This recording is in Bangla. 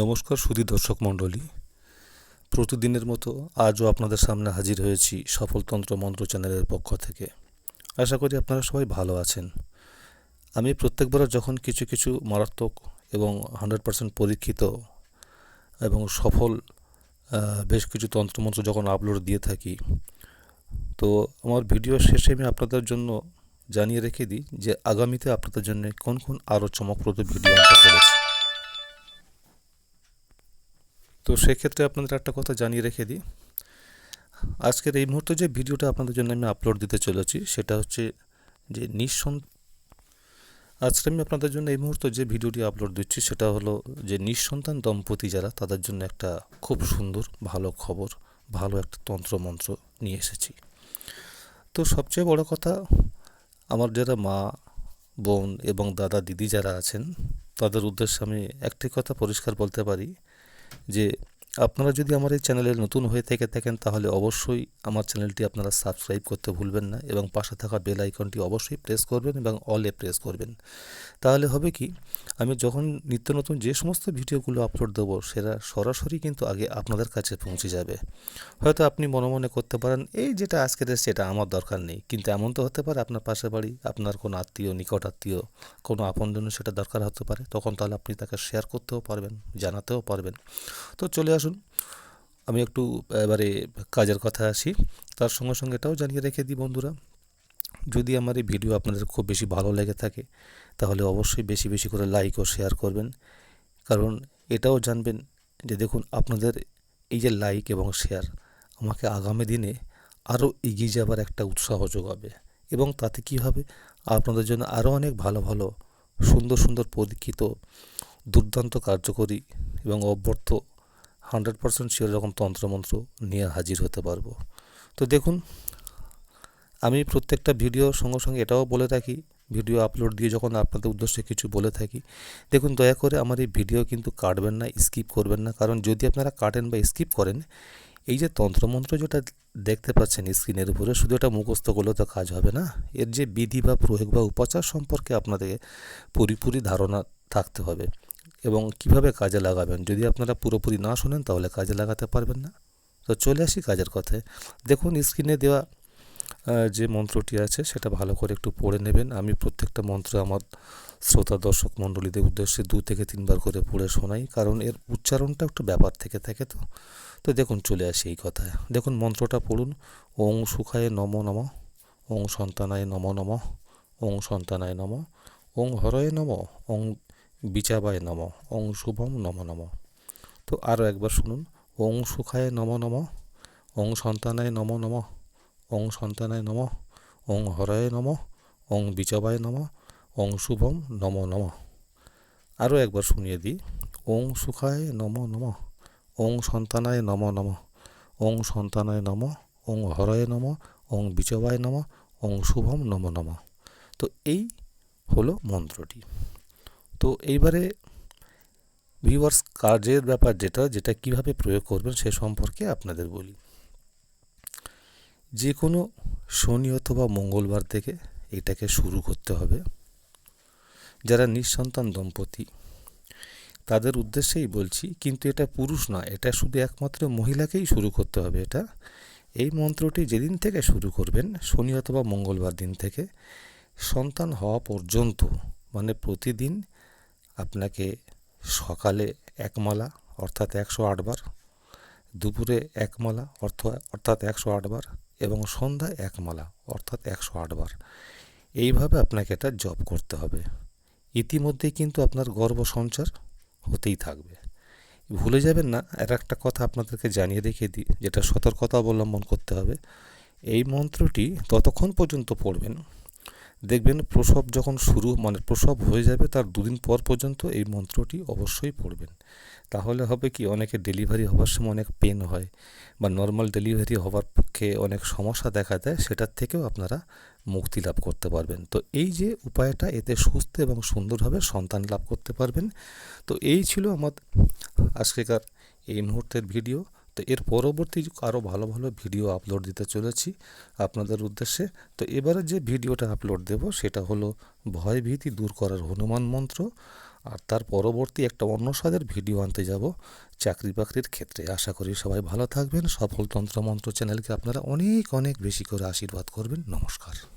নমস্কার সুধী দর্শক মণ্ডলী। প্রতিদিনের মতো আজও আপনাদের সামনে হাজির হয়েছি সফলতন্ত্র মন্ত্র চ্যানেলের পক্ষ থেকে। আশা করি আপনারা সবাই ভালো আছেন। আমি প্রত্যেকবার যখন কিছু কিছু মারাত্মক এবং হান্ড্রেড পার্সেন্ট পরীক্ষিত এবং সফল বেশ কিছু তন্ত্রমন্ত্র যখন আপলোড দিয়ে থাকি, তো আমার ভিডিও শেষে আমি আপনাদের জন্য জানিয়ে রেখে দিই যে আগামীতে আপনাদের জন্য কোন কোন আরও চমকপ্রদ ভিডিও আনতে চলেছি। তো সেক্ষেত্রে আপনাদের একটা কথা জানিয়ে রেখে দিই। আজকের এই মুহূর্তে যে ভিডিওটা আপনাদের জন্য আমি আপলোড দিতে চলেছি, সেটা হচ্ছে যে নিঃসন আজকে আমি আপনাদের জন্য এই মুহূর্তে যে ভিডিওটি আপলোড দিচ্ছি, সেটা হলো যে নিঃসন্তান দম্পতি যারা, তাদের জন্য একটা খুব সুন্দর, ভালো খবর, ভালো একটা তন্ত্রমন্ত্র নিয়ে এসেছি। তো সবচেয়ে বড় কথা, আমার যারা মা, বোন এবং দাদা, দিদি যারা আছেন, তাদের উদ্দেশ্যে আমি একটি কথা পরিষ্কার বলতে পারি যে আপনারা যদি আমার এই চ্যানেলে নতুন হয়ে থেকে থাকেন, তাহলে অবশ্যই আমার চ্যানেলটি আপনারা সাবস্ক্রাইব করতে ভুলবেন না এবং পাশে থাকা বেল আইকনটি অবশ্যই প্রেস করবেন এবং অলে প্রেস করবেন। তাহলে হবে কি, আমি যখন নিত্য নতুন যে সমস্ত ভিডিওগুলো আপলোড দেবো, সেটা সরাসরি কিন্তু আগে আপনাদের কাছে পৌঁছে যাবে। হয়তো আপনি মনে মনে করতে পারেন, এই যেটা আজকের এসছে এটা আমার দরকার নেই। কিন্তু এমন তো হতে পারে, আপনার পাশের বাড়ি, আপনার কোনো আত্মীয়, নিকট আত্মীয়, কোনো আপনজনের সেটা দরকার হতে পারে। তখন তাহলে আপনি তাকে শেয়ার করতেও পারবেন, জানাতেও পারবেন। তো চলে আসুন আমি একটু এবারে কাজের কথা আসি। তার সঙ্গে সঙ্গে এটাও জানিয়ে রেখে দিই বন্ধুরা, যদি আমার এই ভিডিও আপনাদের খুব বেশি ভালো লেগে থাকে, তাহলে অবশ্যই বেশি বেশি করে লাইক ও শেয়ার করবেন। কারণ এটাও জানবেন যে দেখুন, আপনাদের এই যে লাইক এবং শেয়ার আমাকে আগামী দিনে আরও এগিয়ে যাবার একটা উৎসাহ যোগাবে। এবং তাতে কী হবে? আপনাদের জন্য আরও অনেক ভালো ভালো সুন্দর সুন্দর পরীক্ষিত, দুর্দান্ত কার্যকরী এবং অব্যর্থ হান্ড্রেড পার্সেন্ট শিওর এরকম তন্ত্রমন্ত্র নিয়ে হাজির হতে পারব। তো দেখুন, আমি প্রত্যেকটা ভিডিওর সঙ্গে সঙ্গে এটাও বলে থাকি ভিডিও আপলোড দিয়ে যখন আপনাদের উদ্দেশ্যে কিছু বলে থাকি, দেখুন দয়া করে আমার এই ভিডিও কিন্তু কাটবেন না স্কিপ করবেন না। কারণ যদি আপনারা কাটেন বা স্কিপ করেন, এই যে তন্ত্রমন্ত্র যেটা দেখতে পাচ্ছেন স্ক্রিনের উপরে, শুধু এটা মুখস্থ করলে তো কাজ হবে না। এর যে বিধি বা প্রয়োগ বা উপাচার সম্পর্কে আপনাদের পুরোপুরি ধারণা থাকতে হবে। এবং কীভাবে কাজে লাগাবেন? যদি আপনারা পুরোপুরি না শোনেন, তাহলে কাজে লাগাতে পারবেন না। তো চলে আসি কাজের কথায়। দেখুন স্ক্রিনে দেওয়া যে মন্ত্রটি আছে, সেটা ভালো করে একটু পড়ে নেবেন। আমি প্রত্যেকটা মন্ত্র আমার শ্রোতা, দর্শক, মণ্ডলীদের উদ্দেশ্যে দু থেকে তিনবার করে পড়ে শোনাই, কারণ এর উচ্চারণটা একটু ব্যাপার থেকে থাকে তো। তো দেখুন, চলে আসি এই কথায়। দেখুন, মন্ত্রটা পড়ুন। ওং সুখায় নম নম, ওং সন্তানায় নম নম, ওং সন্তানায় নম, ওং হরয়ে নম, ওং বিচাবায় নম ওং শুভম নম নম তো আরও একবার শুনুন ওং সুখায় নম নম ওং সন্তানায় নম নম ওং সন্তানায় নম ওং হরয়ে নম ওং বিচাবায় নম ওং শুভম নম নম আরও একবার শুনিয়ে দিই ওং সুখায় নম নম ওং সন্তানায় নম নম ওং সন্তানায় নম ওং হরয়ে নম ওং বিচাবায় নম ওং শুভম নম নম তো এই হলো মন্ত্রটি তো এইবারে ভিউয়ার্স কাজের ব্যাপার যেটা যেটা কীভাবে প্রয়োগ করবেন সে সম্পর্কে আপনাদের বলি। যে কোনো শনি অথবা মঙ্গলবার থেকে এটাকে শুরু করতে হবে। যারা নিঃসন্তান দম্পতি, তাদের উদ্দেশ্যেই বলছি, কিন্তু এটা পুরুষ না, এটা শুধু একমাত্র মহিলাকেই শুরু করতে হবে এটা। এই মন্ত্রটি যেদিন থেকে শুরু করবেন, শনি অথবা মঙ্গলবার দিন থেকে, সন্তান হওয়া পর্যন্ত মানে প্রতিদিন আপনাকে সকালে এক মালা, অর্থাৎ একশো আটবার দুপুরে এক মালা, অর্থ, অর্থাৎ একশো আটবার এবং সন্ধ্যায় এক মালা, অর্থাৎ একশো আটবার এইভাবে আপনাকে এটা জপ করতে হবে। ইতিমধ্যেই কিন্তু আপনার গর্ব সঞ্চার হতেই থাকবে। ভুলে যাবেন না, আর একটা কথা আপনাদেরকে জানিয়ে রেখে দিই, যেটা সতর্কতা অবলম্বন করতে হবে। এই মন্ত্রটি ততক্ষণ পর্যন্ত পড়বেন। দেখবেন প্রসব যখন শুরু মানে প্রসব হয়ে যাবে তার দুদিন পর পর্যন্ত এই মন্ত্রটি অবশ্যই পড়বেন। তাহলে হবে কি, অনেকে ডেলিভারি হওয়ার সময় অনেক পেন হয় বা নর্মাল ডেলিভারি হওয়ার পক্ষে অনেক সমস্যা দেখা দেয়, সেটার থেকেও আপনারা মুক্তি লাভ করতে পারবেন। তো এই যে উপায়টা, এতে সুস্থ এবং সুন্দরভাবে সন্তান লাভ করতে পারবেন। তো এই ছিল আমার আজকেকার এই মুহূর্তের ভিডিও তো এর পরবর্তী আরও ভালো ভালো ভিডিও আপলোড দিতে চলেছি আপনাদের উদ্দেশ্যে। তো এবারে যে ভিডিওটা আপলোড দেব সেটা হলো ভয়ভীতি দূর করার হনুমান মন্ত্র আর তার পরবর্তী একটা অন্য স্বাদের ভিডিও আনতে যাব চাকরি বাকরির ক্ষেত্রে। আশা করি সবাই ভালো থাকবেন। সফল তন্ত্রমন্ত্র চ্যানেলকে আপনারা অনেক অনেক বেশি করে আশীর্বাদ করবেন। নমস্কার।